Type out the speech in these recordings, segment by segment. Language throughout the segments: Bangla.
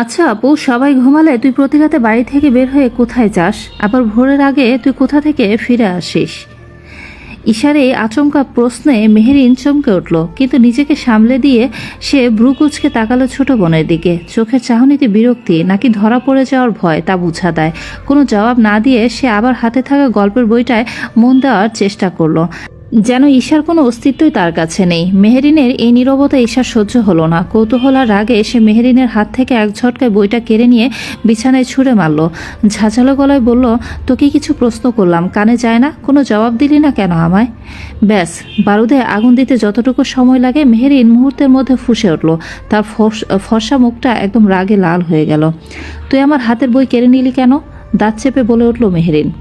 আচ্ছা আপু, সবাই ঘুমালে তুই প্রতি রাতে বাড়ি থেকে বের হয়ে কোথায় যাস? আবার ভোরের আগে তুই কোথা থেকে ফিরে আসিস? ইশারে আচমকা প্রশ্নে মেহেরিন চমকে উঠল, কিন্তু নিজেকে সামলে দিয়ে সে ভ্রু কুচকে তাকালো ছোট বোনের দিকে। চোখের চাহনিতে বিরক্তি, নাকি ধরা পড়ে যাওয়ার ভয় তা বুঝা দেয়। কোনো জবাব না দিয়ে সে আবার হাতে থাকা গল্পের বইটায় মন দেওয়ার চেষ্টা করল। যেন ঈশার কোনো অস্তিত্বই তার কাছে নেই। মেহেরিনের এই নীরবতা ঈশার সহ্য হলো না। কৌতূহল আর রাগে সে মেহেরিনের হাত থেকে এক ঝটকায় বইটা কেড়ে নিয়ে বিছানায় ছুঁড়ে মারল। ঝাঁঝালো গলায় বলল, তোকে কিছু প্রশ্ন করলাম। কানে যায় না? কোনো জবাব দিলি না কেন আমায়? ব্যাস, বারুদে আগুন দিতে যতটুকু সময় লাগে মেহেরিন মুহূর্তের মধ্যে ফুসে উঠল। তার ফর্স- মুখটা একদম রাগে লাল হয়ে গেল। তুই আমার হাতের বই কেড়ে নিলি কেন? দাঁত চেপে বলে উঠল মেহেরিন।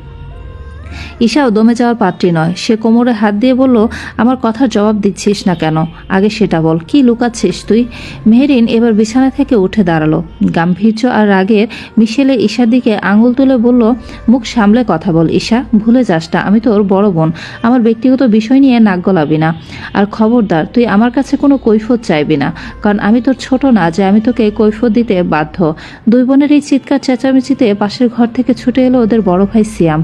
ঈশাও দমে যাওয়ার পাত্রী নয়। সে কোমরে হাত দিয়ে বলল, আমার কথার জবাব দিচ্ছিস না কেন? আগে সেটা বল, কি লুকাচ্ছিস তুই? মেহেরিন এবার বিছানা থেকে উঠে দাঁড়াল। গাম্ভীর্য আর রাগের মিশেলে ঈশার দিকে আঙুল তুলে বলল, মুখ সামলে কথা বল ঈশা, ভুলে যাস না, আমি তোর বড় বোন। আমার ব্যক্তিগত বিষয় নিয়ে নাক গলাবি না। আর খবরদার, তুই আমার কাছে কোনো কৈফত চাইবি না। কারণ আমি তোর ছোট না, যে আমি তোকে কৈফত দিতে বাধ্য। দুই বোনের এই চিৎকার চেঁচামেচিতে পাশের ঘর থেকে ছুটে এলো ওদের বড় ভাই সিয়াম।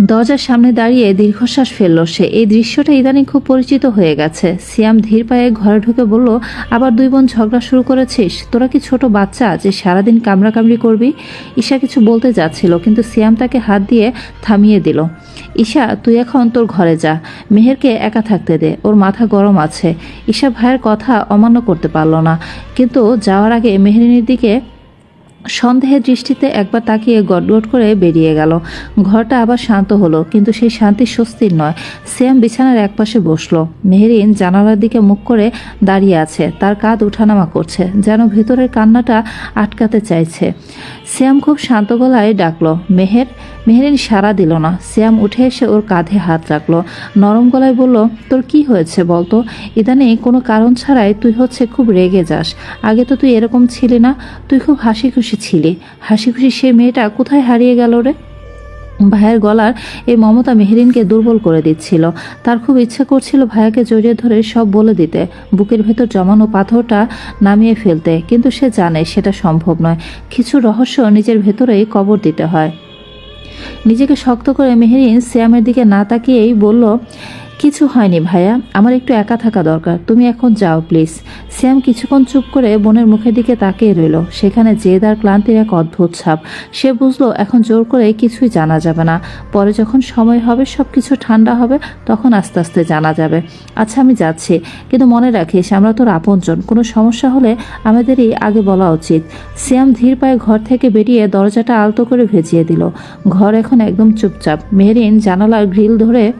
দরজার সামনে দাঁড়িয়ে দীর্ঘশ্বাস ফেলল সে। এই দৃশ্যটা ইদানিং খুব পরিচিত হয়ে গেছে। সিয়াম ধীর পায়ে ঘরে ঢুকে বলল, আবার দুই বোন ঝগড়া শুরু করেছিস? তোরা কি ছোট বাচ্চা যে সারাদিন কামড়াকামড়ি করবি? ঈশা কিছু বলতে যাচ্ছিল, কিন্তু সিয়াম তাকে হাত দিয়ে থামিয়ে দিল। ঈশা, তুই এখন তোর ঘরে যা। মেহেরকে একা থাকতে দে। ওর মাথা গরম আছে। ঈশা ভাইয়ের কথা অমান্য করতে পারল না, কিন্তু যাওয়ার আগে মেহরিনের দিকে সন্দেহের দৃষ্টিতে একবার তাকিয়ে গটগট করে বেরিয়ে গেল। ঘরটা আবার শান্ত হলো, কিন্তু সেই শান্তি স্বস্তির নয়। শ্যাম বিছানার একপাশে বসল। মেহেরিন জানালার দিকে মুখ করে দাঁড়িয়ে আছে। তার কাঁধ উঠানামা করছে, যেন ভেতরের কান্নাটা আটকাতে চাইছে। শ্যাম খুব শান্ত গলায় ডাকলো, মেহের মেহেরিন সাড়া দিল না। শ্যাম উঠে এসে ওর কাঁধে হাত রাখল। নরম গলায় বলল, তোর কি হয়েছে বলতো? ইদানে কোনো কারণ ছাড়াই তুই হচ্ছে খুব রেগে যাস। আগে তো তুই এরকম ছিলি না। তুই খুব হাসি খুশি ছিলি হাসি খুশি সে মেয়েটা কোথায় হারিয়ে গেল রে? ভাইয়ের গলার এই মমতা মেহরিনকে দুর্বল করে দিচ্ছিল। তার খুব ইচ্ছা করছিল ভাইয়াকে জড়িয়ে ধরে সব বলে দিতে, বুকের ভেতর জমানো পাথরটা নামিয়ে ফেলতে, কিন্তু সে জানে সেটা সম্ভব নয়। কিছু রহস্য নিজের ভেতরেই কবর দিতে হয়। নিজেকে শক্ত করে মেহেরিন শ্যামের দিকে না তাকিয়েই বলল কিছু হয়নি ভাইয়া। আমার একটু একা থাকা দরকার। তুমি এখন যাও, প্লিজ। শ্যাম কিছুক্ষণ চুপ করে বোনের মুখের দিকে তাকিয়ে রইল। সেখানে জেদ আর ক্লান্তির এক অদ্ভুত ছাপ। সে বুঝলো, এখন জোর করে কিছুই জানা যাবে না। পরে যখন সময় হবে সব কিছু ঠান্ডা হবে, তখন আস্তে আস্তে জানা যাবে। আচ্ছা আমি যাচ্ছি। কিন্তু মনে রাখিস, আমরা তোর আপনজন। কোনো সমস্যা হলে আমাদেরই আগে বলা উচিত। শ্যাম ধীর পায়ে ঘর থেকে বেরিয়ে দরজাটা আলতো করে ভেজিয়ে দিল। ঘর এখন একদম চুপচাপ। মেহরিন জানালার গ্রিল ধরে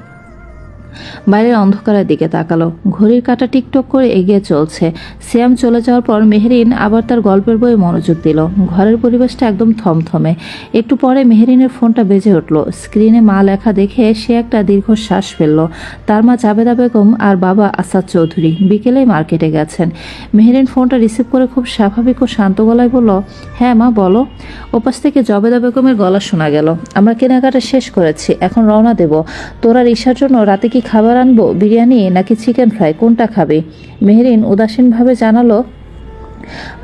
বাইরের অন্ধকারের দিকে তাকালো। ঘড়ির কাঁটা টিকটক করে এগিয়ে চলছে। শ্যাম চলে যাওয়ার পর মেহরিন আবার তার গল্পের বইয়ে মনোযোগ দিল। ঘরের পরিবেশটা একদম থমথমে। একটু পরে মেহরিনের ফোনটা বেজে উঠল। স্ক্রিনে মা লেখা দেখে সে একটা দীর্ঘশ্বাস ফেলল। তার মা জাবেদা বেগম আর বাবা আসাদ চৌধুরী বিকেলে মার্কেটে গেছেন। মেহরিন ফোনটা রিসিভ করে খুব স্বাভাবিক ও শান্ত গলায় বলল হ্যাঁ মা, বলো। ওপাশ থেকে জবেদা বেগমের গলা শোনা গেল, আমরা কেনাকাটা শেষ করেছি, এখন রওনা দেব। তোরা রিসার জন্য রাতে কি খাবার আনব বিরিয়ানি নাকি চিকেন ফ্রাই কোনটা খাবে? মেহরিন উদাসীনভাবে জানালো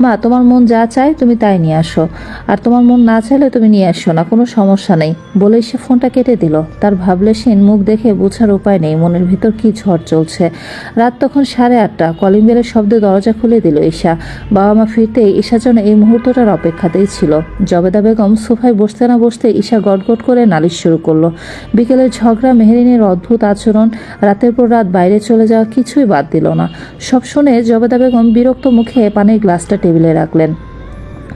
মা, তোমার মন যা চায় তুমি তাই নিয়ে আসো। আর তোমার মন না চাইলে তুমি নিয়ে আসো না, কোনো সমস্যা নেই। বলে সে ফোনটা কেটে দিল। তার ভাবলেশীন মুখ দেখে বোঝার উপায় নেই, মনের ভিতর কি ঝড় চলছে। রাত তখন সাড়ে আটটা। কলিং বেলের শব্দে দরজা খুলে দিল ঈশা। বাবা মা ফিরতেই ঈশার জন্য এই মুহূর্তটার অপেক্ষাতেই ছিল। জবেদা বেগম সোফায় বসতে না বসতে ঈশা গটগট করে নালিশ শুরু করল। বিকেলের ঝগড়া, মেহেরিনের অদ্ভুত আচরণ, রাতের পর রাত বাইরে চলে যাওয়া কিছুই বাদ দিল না। সব শুনে জবেদা বেগম বিরক্ত মুখে পানির গ্লাসটা টেবিলে রাখলেন।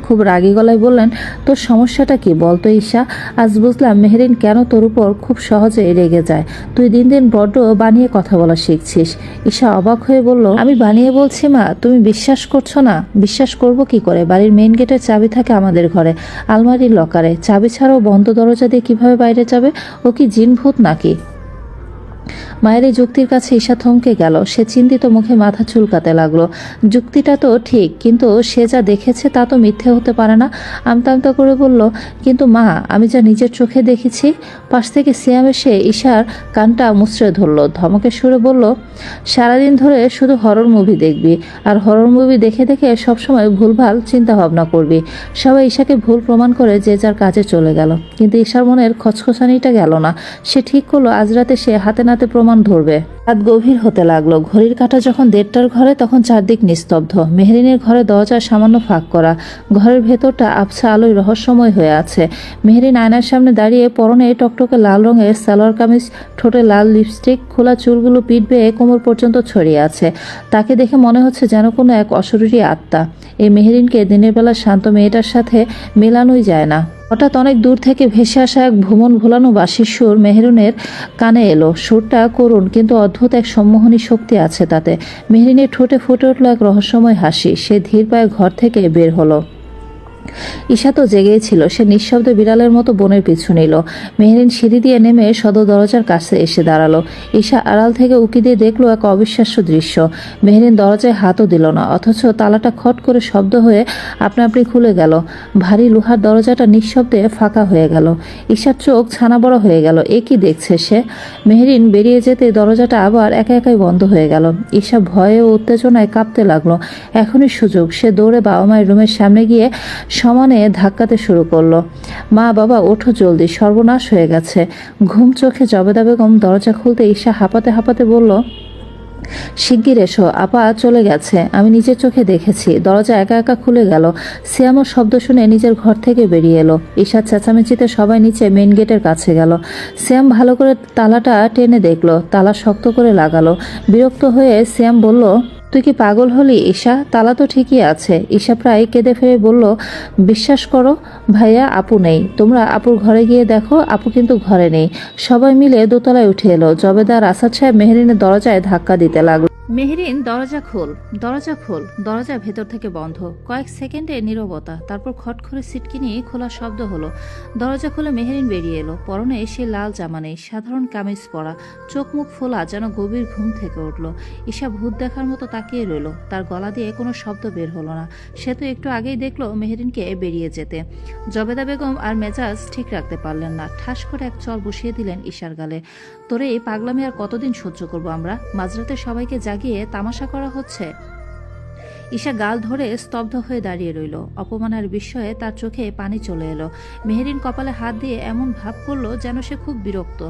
খুব রাগী গলায় বললেন, তোর সমস্যাটা কি বলতো ঈশা? আজ বুঝলাম মেহরিন কেন তোর উপর খুব সহজে রেগে যায়। তুই দিন দিন বড্ড বানিয়ে কথা বলা শিখছিস। ঈশা অবাক হয়ে বলল, আমি বানিয়ে বলছি মা, তুমি বিশ্বাস করছ না? বিশ্বাস করব কি করে? বাড়ির মেইন গেটের চাবি থাকে আমাদের ঘরে, আলমারির লকারে চাবি ছাড়াও বন্ধ দরজা দিয়ে কীভাবে বাইরে যাবে? ও কি জিন ভূত নাকি? মায়ের যুক্তির কাছে ঈশা থমকে গেল। সে চিন্তিত মুখে মাথা চুলকাতে লাগল। যুক্তিটা তো ঠিক, কিন্তু সে যা দেখেছে তা তো মিথ্যে হতে পারে না। আমতা আমতা করে বলল, কিন্তু মা, আমি যা নিজের চোখে দেখেছি, পাশ থেকে সিয়াম এসে ঈশার কানটা মুচড়ে ধরলো। ধমকের সুরে বলল, সারাদিন ধরে শুধু হরর মুভি দেখবি, আর হরর মুভি দেখে দেখে সবসময় ভুলভাল চিন্তা ভাবনা করবি। সবাই ঈশাকে ভুল প্রমাণ করে যে যার কাজে চলে গেল। কিন্তু ঈশার মনের খচখচানিটা গেল না। সে ঠিক করল, আজ রাতে সে হাতে নাতে প্রমাণ ধরবে। রাত গভীর হতে লাগল। ঘড়ির কাঁটা যখন দেড়টার ঘরে, তখন চারদিক নিস্তব্ধ। মেহরিনের ঘরে দরজা সামান্য ফাঁক করা। ঘরের ভেতরটা আবছা আলোয় রহস্যময় হয়ে আছে। মেহরিন আয়নার সামনে দাঁড়িয়ে পরনে টকটকে লাল রঙের সালোয়ার কামিজ, ঠোঁটে লাল লিপস্টিক, খোলা চুলগুলো পিঠ বেয়ে কোমর পর্যন্ত ছড়িয়ে আছে। তাকে দেখে মনে হচ্ছে যেন কোনো এক অশরীরী আত্মা। এই মেহরিনকে দিনের বেলা শান্ত মেয়েটার সাথে মেলানোই যায় না। হঠাৎ অনেক দূর থেকে ভেসে আসা এক ভ্রমণ ভোলানো বাঁশির সুর মেহরুনের কানে এলো। সুরটা করুন কিন্তু অদ্ভুত এক সম্মোহনী শক্তি আছে তাতে। মেহরিনের ঠোঁটে ফুটে উঠল এক রহস্যময় হাসি। সে ধীর পায়ে ঘর থেকে বের হলো। ঈশা তো জেগেই ছিল। সে নিঃশব্দে বিড়ালের মতো বনের পিছু নিল। মেহরিন সিঁড়ি দিয়ে নেমে সদর দরজার কাছে এসে দাঁড়াল। ঈশা আড়াল থেকে উকি দিয়ে দেখল এক অবিশ্বাস্য দৃশ্য। মেহরিন দরজায় হাতও দিল না, অথচ তালাটা খট করে শব্দ হয়ে আপনা আপনি খুলে গেল। ভারী লোহার দরজাটা নিঃশব্দে ফাঁকা হয়ে গেল। ঈশার চোখ ছানা বড় হয়ে গেল। এ কি দেখছে সে? মেহরিন বেরিয়ে যেতে দরজাটা আবার একা একাই বন্ধ হয়ে গেল। ঈশা ভয়ে ও উত্তেজনায় কাঁপতে লাগল। এখনই সুযোগ। সে দৌড়ে বাবা মায়ের রুমের সামনে গিয়ে সমানে ধাক্কাতে শুরু করল। মা, বাবা, ওঠো জলদি, সর্বনাশ হয়ে গেছে। ঘুম চোখে জবেদা বেগম দরজা খুলতে ঈশা হাঁপাতে হাঁপাতে বলল, শিগগির এসো, আপা চলে গেছে, আমি নিজের চোখে দেখেছি। দরজা একা একা খুলে গেল। সিয়ামর শব্দ শুনে নিজের ঘর থেকে বেরিয়ে এলো। ঈশার চেঁচামেচিতে সবাই নিচে মেন গেটের কাছে গেল। শ্যাম ভালো করে তালাটা টেনে দেখল, তালা শক্ত করে লাগালো। বিরক্ত হয়ে শ্যাম বলল তুই কি পাগল হলি, ঈশা? তালা তো ঠিকই আছে। ঈশা প্রায় কেঁদে ফেলে বলল, বিশ্বাস করো, ভাইয়া আপু নেই। তোমরা আপুর ঘরে গিয়ে দেখো, আপু কিন্তু ঘরে নেই। সবাই মিলে দোতলায় উঠে এলো। জবেদার আসাদ সাহেব মেহরিনের দরজায় ধাক্কা দিতে লাগল। মেহরিন দরজা খোল দরজা খোল, দরজা ভেতর থেকে বন্ধ। কয়েক সেকেন্ডে নীরবতা, তারপর খট করে সিটকি নিয়ে খোলা শব্দ হলো। দরজা খুলে মেহরিন বেরিয়ে এলো। পরনে সে লাল জামা নেই, সাধারণ কামিজ পরা। চোখ মুখ ফোলা যেন গভীর ঘুম থেকে উঠল। ঈশা ভূত দেখার মতো তাকিয়ে রইল। তার গলা দিয়ে কোনো শব্দ বের হলো না। সে তো একটু আগেই দেখল মেহরিনকে বেরিয়ে যেতে। জবেদা বেগম আর মেজাজ ঠিক রাখতে পারলেন না। ঠাস করে এক চর বসিয়ে দিলেন ঈশার গালে। তোরে এই পাগলামি আর কতদিন সহ্য করব আমরা? মাঝরাতে সবাইকে জাগিয়ে তামাশা করা হচ্ছে। ঈশা গাল ধরে স্তব্ধ হয়ে দাঁড়িয়ে রইল। অপমানের বিস্ময়ে তার চোখে পানি চলে এলো। মেহেরিন কপালে হাত দিয়ে এমন ভাব করল যেন সে খুব বিরক্ত।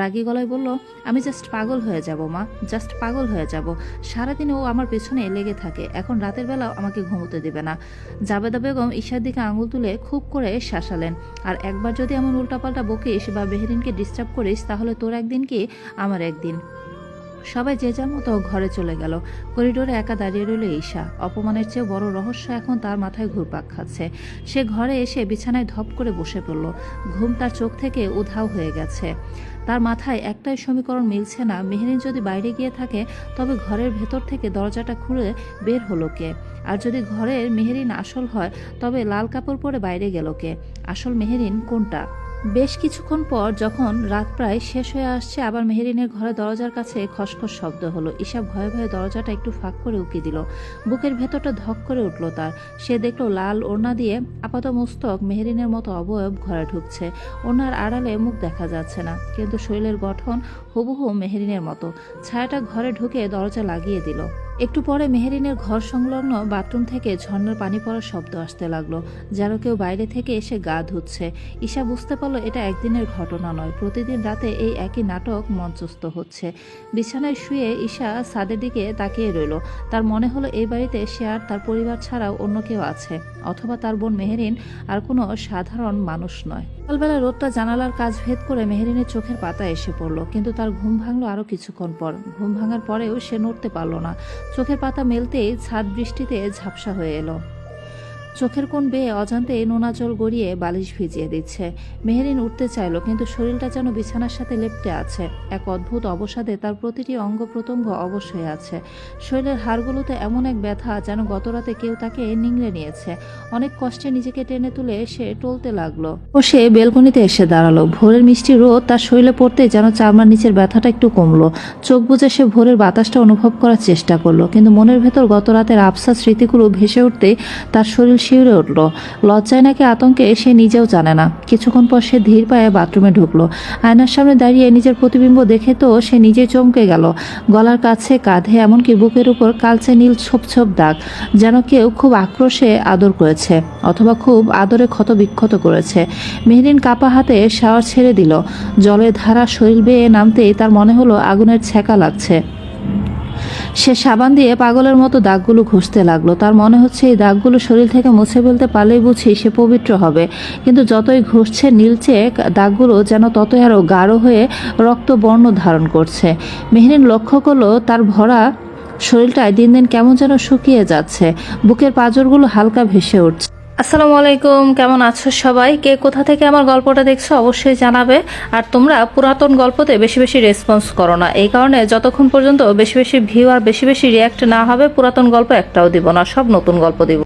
রাগী গলায় বলল, আমি জাস্ট পাগল হয়ে যাব, মা। জাস্ট পাগল হয়ে যাব। সারাদিন ও আমার পেছনে লেগে থাকে। এখন রাতের বেলাও আমাকে ঘুমোতে দেবে না। জাবেদা বেগম ঈশার দিকে আঙুল তুলে খুব করে শাসালেন, আর একবার যদি এমন উল্টাপাল্টা বকিস বা মেহেরিনকে ডিস্টার্ব করিস, তাহলে তোর একদিন কি আমার একদিন? সবাই যে যার মতো ঘরে চলে গেল। করিডোরে একা দাঁড়িয়ে রইল ঈশা। অপমানের চেয়ে বড় রহস্য এখন তার মাথায় ঘুরপাক খাচ্ছে। সে ঘরে এসে বিছানায় ধপ করে বসে পড়ল। ঘুম তার চোখ থেকে উধাও হয়ে গেছে। তার মাথায় একটাই সমীকরণ মিলছে না। মেহরিন যদি বাইরে গিয়ে থাকে, তবে ঘরের ভেতর থেকে দরজাটা খুলে বের হলো কে? আর যদি ঘরের মেহেরিন আসল হয়, তবে লাল কাপড় পরে বাইরে গেল কে? আসল মেহেরিন কোনটা? বেশ কিছুক্ষণ পর যখন রাত প্রায় শেষ হয়ে আসছে, আবার মেহেরিনের ঘরে দরজার কাছে খসখস শব্দ হলো। ঈশা ভয়ে ভয়ে দরজাটা একটু ফাঁক করে উকি দিল। বুকের ভেতরটা ধক করে উঠল তার। সে দেখল লাল ওড়না দিয়ে আপাত মস্তক মেহেরিনের মতো অবয়ব ঘরে ঢুকছে। ওনার আড়ালে মুখ দেখা যাচ্ছে না, কিন্তু শরীরের গঠন হুবহু মেহেরিনের মতো। ছায়াটা ঘরে ঢুকে দরজা লাগিয়ে দিল। একটু পরে মেহেরিনের ঘর সংলগ্ন বাথরুম থেকে ঝর্ণার পানি পড়ার শব্দ আসতে লাগল, যেন কেউ বাইরে থেকে এসে গা ধুচ্ছে। ঈশা বুঝতে পারল এটা একদিনের ঘটনা নয়, প্রতিদিন রাতে এই একই নাটক মঞ্চস্থ হচ্ছে। বিছানায় শুয়ে ঈশা সাদের দিকে তাকিয়ে রইল। তার মনে হলো এই বাড়িতে সে আর তার পরিবার ছাড়াও অন্য কেউ আছে, অথবা তার বোন মেহেরিন আর কোনো সাধারণ মানুষ নয়। সকালবেলা রোদটা জানালার কাজ ভেদ করে মেহেরিনের চোখের পাতা এসে পড়ল, কিন্তু তার ঘুম ভাঙলো আরও কিছুক্ষণ পর। ঘুম ভাঙার পরেও সে নড়তে পারল না। চোখের পাতা মেলতেই ছাদ বৃষ্টিতে ঝাপসা হয়ে এলো। চোখের কোণ বেয়ে অজান্তে নোনা জল গড়িয়ে বালিশ ভিজিয়ে দিচ্ছে। মেহেরিন উঠতে চাইল, কিন্তু শরীরটা যেন বিছানার সাথে লেপটে আছে। এক অদ্ভুত অবসাদে তার প্রতিটি অঙ্গ প্রত্যঙ্গ অবশ হয়ে আছে। শরীরের হাড়গুলোতে এমন এক ব্যথা যেন গতরাতে কেউ তাকে নিংড়ে নিয়েছে। অনেক কষ্টে নিজেকে টেনে তুলে সে টলতে লাগল। ও সে বেলকনিতে এসে দাঁড়াল। ভোরের মিষ্টি রোদ তার শরীরে পড়তে যেন চামড়ার নিচের ব্যথাটা একটু কমলো। চোখ বুজে সে ভোরের বাতাসটা অনুভব করার চেষ্টা করল, কিন্তু মনের ভেতর গত রাতের আফসা স্মৃতিগুলো ভেসে উঠতে তার শরীর শিউরে উঠল। লজ্জায় নাকি আতঙ্কে সে নিজেও জানে না। কিছুক্ষণ পর সে ধীর পায়ে বাথরুমে ঢুকলো। আয়নার সামনে দাঁড়িয়ে নিজের প্রতিবিম্ব দেখে তো সে নিজে চমকে গেল। গলার কাছে কাঁধে এমনকি বুকের উপর কালচে নীল ছোপ ছোপ দাগ, যেন কেউ খুব আক্রোশে আদর করেছে, অথবা খুব আদরে ক্ষত বিক্ষত করেছে। মেহরিন কাপা হাতে শাওয়ার ছেড়ে দিল। জলের ধারা শরীর বেয়ে নামতেই তার মনে হলো আগুনের ছ্যাঁকা লাগছে। সে সাবান দিয়ে পাগলের মতো দাগগুলো ঘষতে লাগল। তার মনে হচ্ছে এই দাগগুলো শরীর থেকে মুছে ফেলতে পারলেই বুঝি সে পবিত্র হবে। কিন্তু যতই ঘষছে, নীলচে দাগগুলো যেন ততই আরও গাঢ় হয়ে রক্তবর্ণ ধারণ করছে। মেহরিন লক্ষ্য করল, তার ভরা শরীরটায় দিন দিন কেমন যেন শুকিয়ে যাচ্ছে। বুকের পাঁজরগুলো হালকা ভেসে উঠছে। আসসালামু আলাইকুম, কেমন আছো সবাই? কে কোথা থেকে আমার গল্পটা দেখছ অবশ্যই জানাবে। আর তোমরা পুরাতন গল্পতে বেশি বেশি রেসপন্স করো না। এই কারণে যতক্ষণ পর্যন্ত বেশি বেশি ভিউ আর বেশি বেশি রিয়াক্ট না হবে, পুরাতন গল্প একটাও দিব না, সব নতুন গল্প দিব।